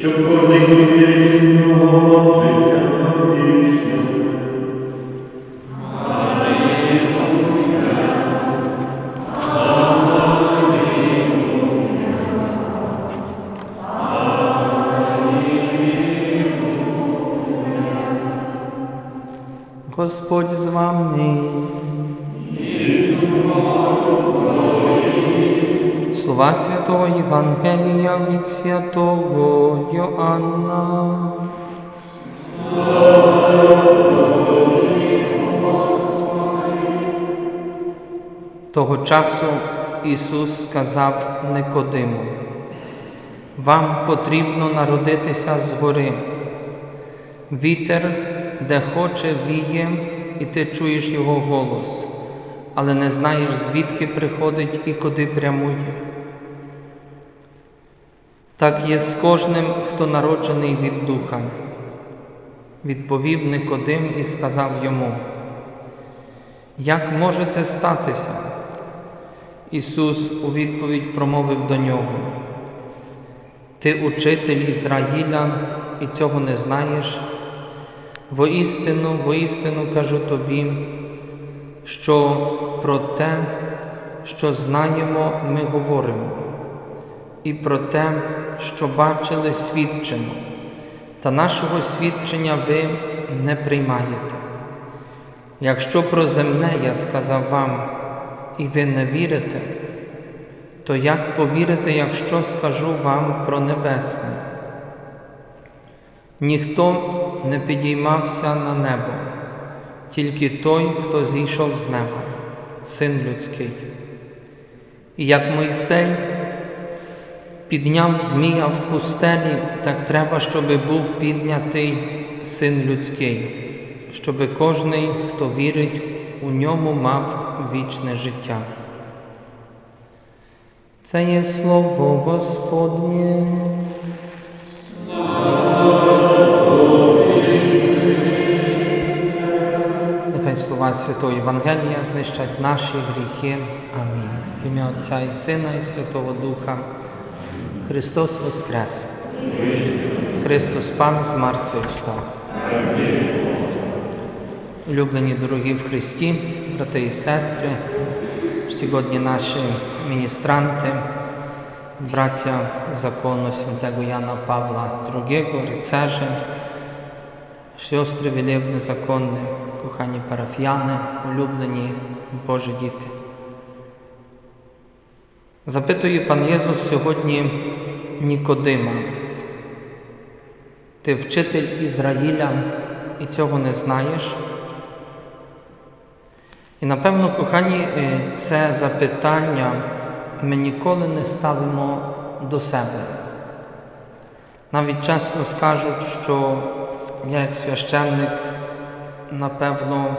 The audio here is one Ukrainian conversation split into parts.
Щоб кожен вірить нього життя Слова Святого Євангелія від святого Йоанна. Того часу Ісус сказав Никодиму, вам потрібно народитися згори. Вітер, де хоче, віє, і ти чуєш його голос, але не знаєш, звідки приходить і куди прямує. Так є з кожним, хто народжений від Духа. Відповів Никодим і сказав йому, як може це статися? Ісус у відповідь промовив до нього, Ти учитель Ізраїля і цього не знаєш? Воістину, воістину кажу тобі, що про те, що знаємо, ми говоримо, і про те, що бачили, свідчимо, та нашого свідчення ви не приймаєте. Якщо про земне я сказав вам, і ви не вірите, то як повірите, якщо скажу вам про небесне? Ніхто не підіймався на небо, тільки той, хто зійшов з неба, син людський. І як Мойсей підняв змія в пустелі, так треба, щоби був піднятий син людський, щоби кожний, хто вірить у ньому, мав вічне життя. Це є слово Господнє. Нехай слова Святого Євангелія знищать наші гріхи. Амінь. В ім'я Отця і Сина, і Святого Духа. Христос Воскрес. Христос Пан з мертвих встав. Улюблені дорогі в Христі, брати і сестри, сьогодні наші міністранти, браття закону святого Яна Павла II, rycerze, Siostry wielebne, zakonne, kochani parafiany, улюблені Божі діти. Запитує пан Єсус сьогодні Нікодима. Ти вчитель Ізраїля і цього не знаєш? І напевно, кохані, е, це запитання ми ніколи не ставимо до себе. Навіть чесно скажуть, що я як священник, напевно,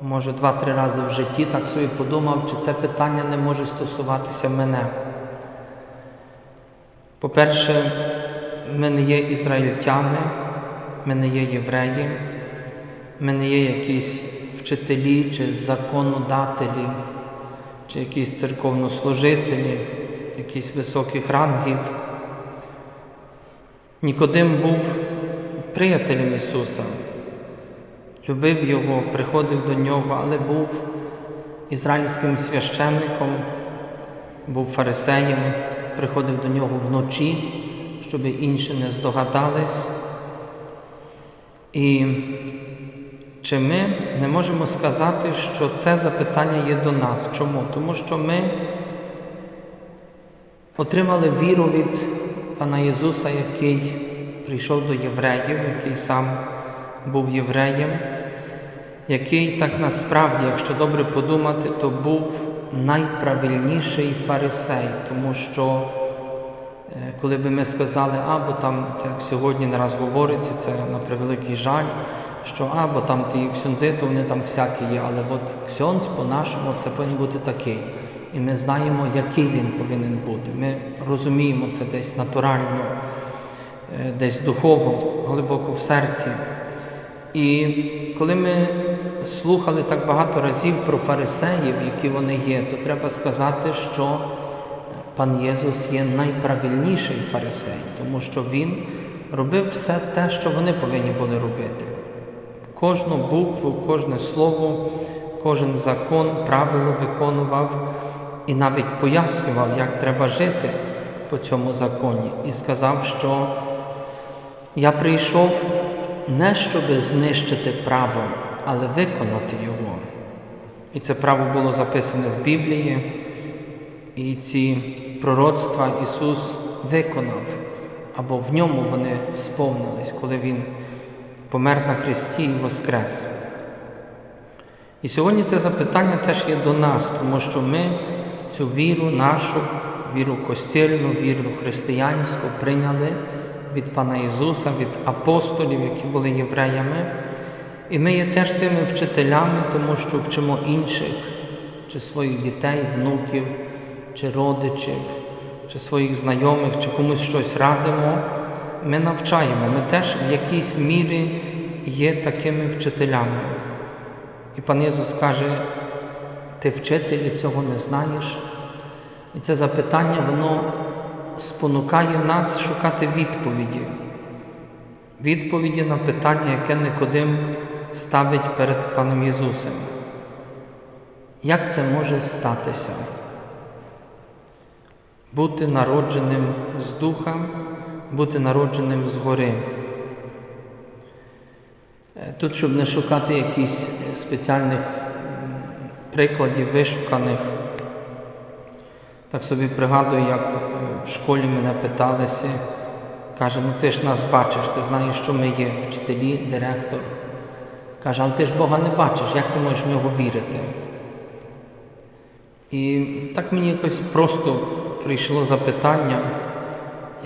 може два-три рази в житті так собі подумав, чи це питання не може стосуватися мене. По-перше, ми не є ізраїльтяни, ми не є євреї, ми не є якісь вчителі чи законодателі, чи якісь церковнослужителі, якісь високих рангів. Нікодим був приятелем Ісуса, любив Його, приходив до Нього, але був ізраїльським священником, був фарисеєм, приходив до нього вночі, щоб інші не здогадались. І чи ми не можемо сказати, що це запитання є до нас? Чому? Тому що ми отримали віру від Пана Ісуса, який прийшов до євреїв, який сам був євреєм, який так насправді, якщо добре подумати, то був найправильніший фарисей, тому що е, коли би ми сказали, або там, як сьогодні не раз говориться, це на превеликий жаль, що або там ті ксьонзи, то вони там всякі є, але от ксьонз по-нашому це повинен бути такий. І ми знаємо, який він повинен бути. Ми розуміємо це десь натурально, е, десь духово, глибоко в серці. І коли ми слухали так багато разів про фарисеїв, які вони є, то треба сказати, що пан Єсус є найправильніший фарисей, тому що Він робив все те, що вони повинні були робити. Кожну букву, кожне слово, кожен закон, правило виконував і навіть пояснював, як треба жити по цьому законі, і сказав, що я прийшов не щоб знищити право, але виконати його. І це право було записане в Біблії, і ці пророцтва Ісус виконав, або в ньому вони сповнились, коли Він помер на Христі і воскрес. І сьогодні це запитання теж є до нас, тому що ми цю віру нашу, віру костільну, віру християнську прийняли від Пана Ісуса, від апостолів, які були євреями. І ми є теж цими вчителями, тому що вчимо інших, чи своїх дітей, внуків, чи родичів, чи своїх знайомих, чи комусь щось радимо. Ми навчаємо, ми теж в якійсь мірі є такими вчителями. І пан Ісус каже, ти вчитель і цього не знаєш. І це запитання, воно спонукає нас шукати відповіді. Відповіді на питання, яке Никодим ставить перед паном Ісусом. Як це може статися? Бути народженим з духа, бути народженим згори. Е, Тут, щоб не шукати якихось спеціальних прикладів, вишуканих, так собі пригадую, як е, в школі мене питалися, каже, ну ти ж нас бачиш, ти знаєш, що ми є, вчителі, директор. Каже, але ти ж Бога не бачиш, як ти можеш в нього вірити? І так мені якось просто прийшло запитання.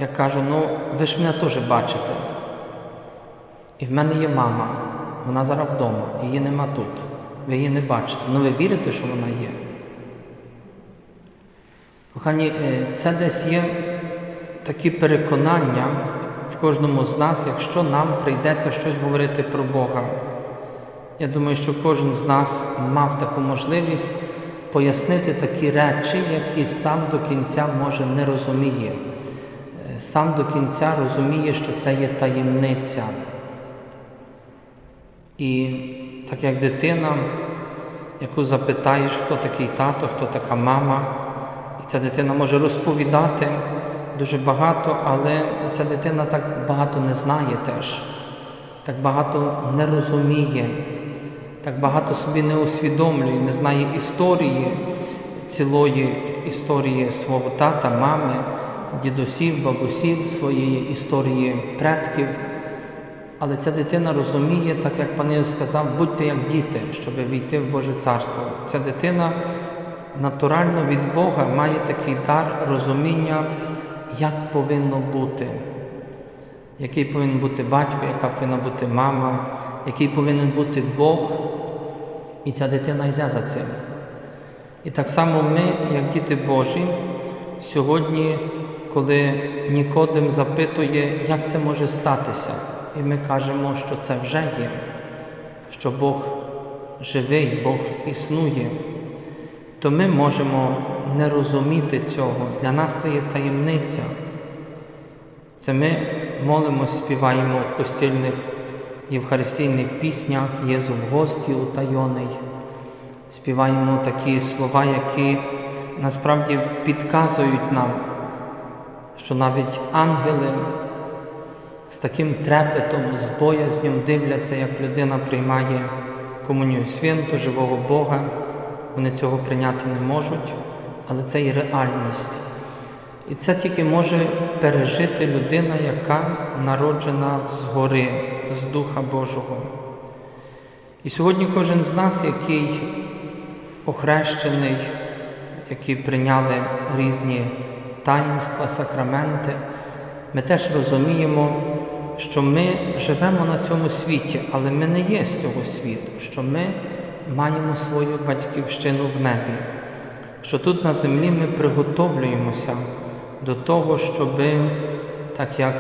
Я кажу, ну ви ж мене теж бачите. І в мене є мама, вона зараз вдома, її нема тут. Ви її не бачите. Ну ви вірите, що вона є? Кохані, е, це десь є такі переконання в кожному з нас, якщо нам прийдеться щось говорити про Бога. Я думаю, що кожен з нас мав таку можливість пояснити такі речі, які сам до кінця може не розуміє. Е, Сам до кінця розуміє, що це є таємниця. І так як дитина, яку запитаєш, хто такий тато, хто така мама, і ця дитина може розповідати дуже багато, але ця дитина так багато не знає теж, так багато не розуміє, так багато собі не усвідомлює, не знає історії цілої історії свого тата, мами, дідусів, бабусів, своєї історії предків. Але ця дитина розуміє, так як пан Ісус сказав, будьте як діти, щоб війти в Боже Царство. Ця дитина натурально від Бога має такий дар розуміння, як повинно бути, який повинен бути батько, яка повинна бути мама, який повинен бути Бог. І ця дитина йде за цим. І так само ми, як діти Божі, сьогодні, коли Нікодим запитує, як це може статися, і ми кажемо, що це вже є, що Бог живий, Бог існує, то ми можемо не розуміти цього. Для нас це є таємниця. Це ми молимось, співаємо в костільних євхаристійних піснях Єзу в гості утайоний. Співаємо такі слова, які насправді підказують нам, що навіть ангели з таким трепетом, з боязнем дивляться, як людина приймає комунію святу, живого Бога. Вони цього прийняти не можуть, але це є реальність. І це тільки може пережити людина, яка народжена згори, з Духа Божого. І сьогодні кожен з нас, який охрещений, які прийняли різні таїнства, сакраменти, ми теж розуміємо, що ми живемо на цьому світі, але ми не є з цього світу, що ми маємо свою батьківщину в небі, що тут на землі ми приготовлюємося до того, щоби, так як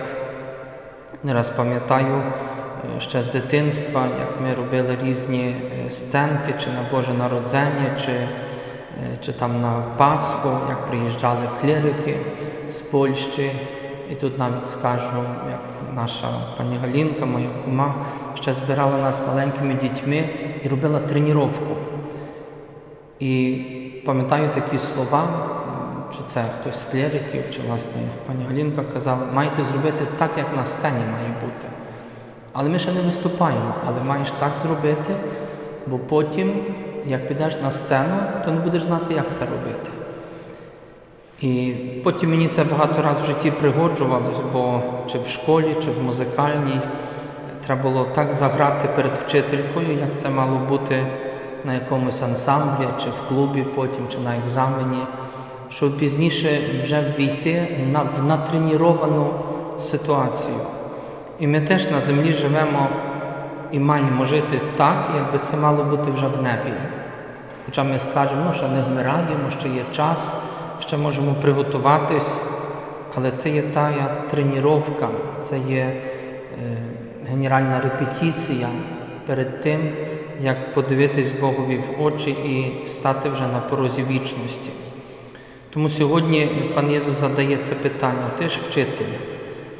не раз пам'ятаю ще з дитинства, як ми робили різні е, сценки, чи на Боже Народзення, чи, е, чи там на Пасху, як приїжджали клірики з Польщі. І тут навіть скажу, як наша пані Галінка, моя кума, ще збирала нас маленькими дітьми і робила тренування. І пам'ятаю такі слова, чи це хтось з клериків, чи власне пані Галінка казала, маєте зробити так, як на сцені має бути. Але ми ще не виступаємо, але маєш так зробити, бо потім, як підеш на сцену, то не будеш знати, як це робити. І потім мені це багато разів в житті пригоджувалось, бо чи в школі, чи в музикальній треба було так заграти перед вчителькою, як це мало бути на якомусь ансамблі, чи в клубі потім, чи на екзамені, щоб пізніше вже війти в натреніровану ситуацію. І ми теж на землі живемо і маємо жити так, якби це мало бути вже в небі. Хоча ми скажемо, що не вмираємо, ще є час, ще можемо приготуватись, але це є тая треніровка, це є е, генеральна репетиція перед тим, як подивитись Богові в очі і стати вже на порозі вічності. Тому сьогодні пан Єсус задає це питання, ти ж вчитель,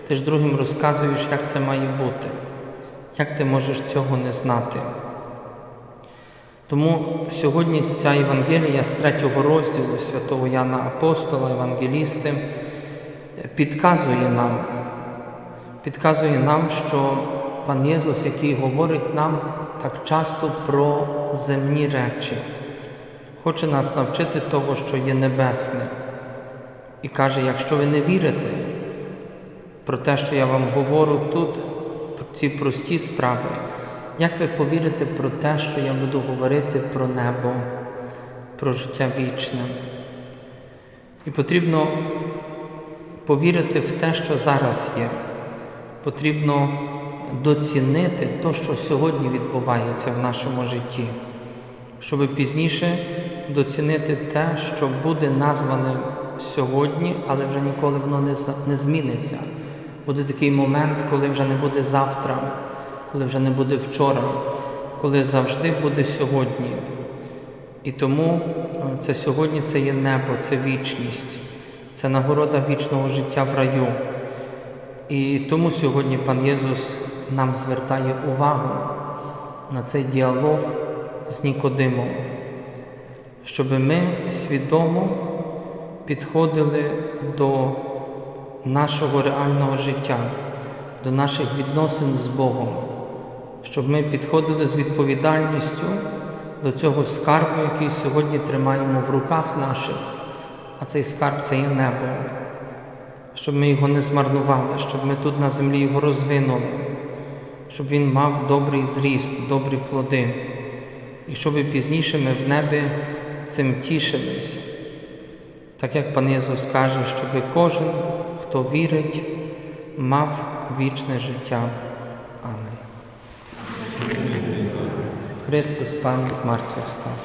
ти ж другим розказуєш, як це має бути, як ти можеш цього не знати. Тому сьогодні ця Євангелія з третього розділу святого Яна Апостола, Євангелісти, підказує нам, підказує нам, що пан Єсус, який говорить нам так часто про земні речі, хоче нас навчити того, що є небесне. І каже, якщо ви не вірите про те, що я вам говорю тут, про ці прості справи, як ви повірите про те, що я буду говорити про небо, про життя вічне? І потрібно повірити в те, що зараз є. Потрібно доцінити те, що сьогодні відбувається в нашому житті, щоб пізніше доцінити те, що буде назване сьогодні, але вже ніколи воно не, зміниться. Буде такий момент, коли вже не буде завтра, коли вже не буде вчора, коли завжди буде сьогодні. І тому е, це сьогодні це є небо, це вічність, це нагорода вічного життя в раю. І тому сьогодні пан Єсус нам звертає увагу на цей діалог з Нікодимом, щоб ми свідомо підходили до нашого реального життя, до наших відносин з Богом, щоб ми підходили з відповідальністю до цього скарбу, який сьогодні тримаємо в руках наших, а цей скарб це є небо, щоб ми його не змарнували, щоб ми тут на землі його розвинули, щоб він мав добрий зріст, добрі плоди, і щоб пізніше ми в небі цим тішились. Так як пан Єсус каже, щоб кожен, хто вірить, мав вічне життя. Амен. Христос Пан з мертвих став.